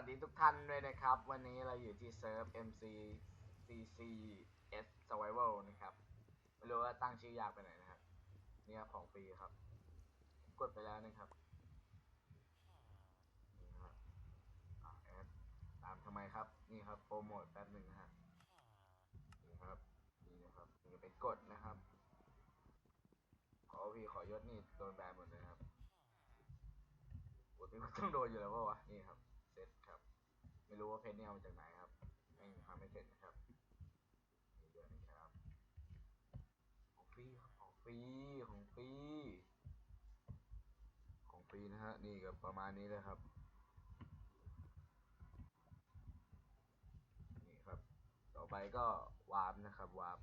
วัสดีทุกท่านด้วยนะครับ วันนี้เราอยู่ที่เซิร์ฟ MC CCS Survival นะครับ ไม่รู้ว่าตั้งชื่อยากไปไหนนะครับ เนี่ยของฟรีครับ กดไปแล้วนะครับนี่ครับอะแอดตามทำไมครับ นี่ครับโปรโมทแป๊บหนึ่งนะฮะนี่ครับนี่นะครับนี่เป็นกดนะครับ ขอพีขอยศนี่โดนแบนหมดเลยครับโอ้ยต้องโดนอยู่แล้ววะนี่ครับเซต ไม่รู้ว่าเพชรเนี่ยเอามาจากไหนครับไม่ทำไม่เสร็จนะครับนี่ด้วยนะครับของฟรีของฟรีของฟรีของฟรีนะฮะนี่ก็ประมาณนี้เลยครับนี่ครับ ต่อไปก็วาร์ปนะครับวาร์ป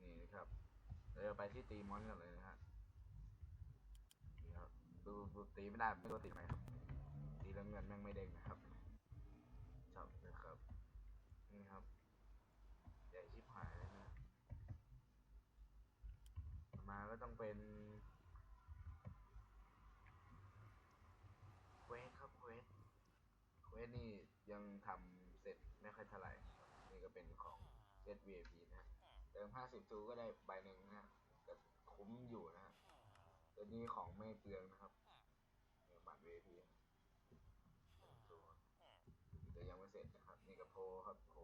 นี่นะครับเราจะไปที่ตีมอนกันเลยนะฮะนี่ครับ ดูดูตีไม่ได้ไม่รู้ตีทำไมครับตีแล้วเงินแม่งไม่เด้งนะครับจับนะครับนี่ครับใหญ่ชิบหายเลยนะต่อมาก็ต้องเป็นเควสครับเควสเควสนี่ยังทำเสร็จไม่ค่อยเท่าไหร่นี่ก็เป็นของเซต VIP นะเติม50ทูก็ได้ใบหนึ่งนะฮะก็คุ้มอยู่นะ ฮะตัวนี้ของไม่เปลืองนะครับเนี่ยบัตร VIP นะตัวแต่ยังไม่เสร็จนะครับ นี่ก็โพครับโพ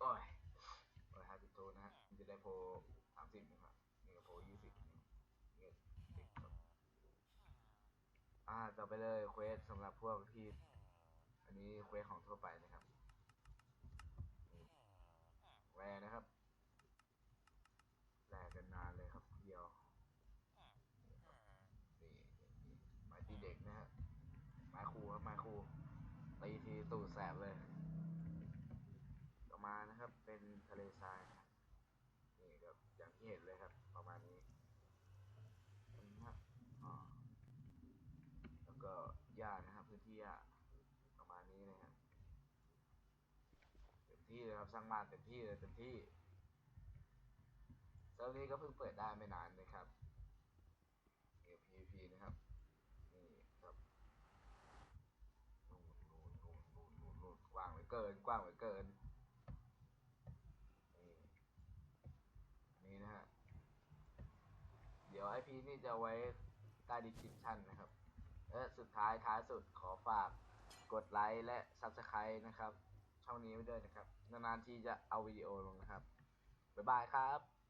โอ้ยโอ้ย50ทูนะฮะมันจะได้โพล30นะครับนี่ก็โพล20นี่สิบครับอ่าต่อไปเลยเควสสำหรับพวกที่ อันนี้เควสของทั่วไปนะครับแวร์นะครับแลกกันนานเลยครับเดียวนี่ครับนี่นี่ไม้ตี เด็กนะฮะม้ครูครับม้ครูตีทีตูดแสบเลย ต่อมานะครับเป็นทะเลทรายนี่ครับอย่างที่เห็นเลยครับ ประมาณนี้นะฮะอ๋อแล้วก็หญ้านะครับพื้นที่หญ้าประมาณนี้นะครับเต็มที่เลยครับสร้างบ้านเต็มที่เลยเต็มที่เซิร์ฟนี้ก็เพิ่งเปิดได้ไม่นานนะครับเอ PVP นะครับนี่ครับนู่นนู่นนู่นนู่นนู่นนู่นกว้าง เหลือเกิน กว้างเหลือเกิน นี่อันนี้นะฮะ เดี๋ยวไอพีนี่จะไว้ใต้ดีคริปชันนะครับ และสุดท้ายท้ายสุดขอฝากกดไลค์และ Subscribe นะครับ ช่องนี้ไว้ด้วยนะครับ นานๆทีจะเอาวิดีโอลงนะครับ บ๊ายบายครับ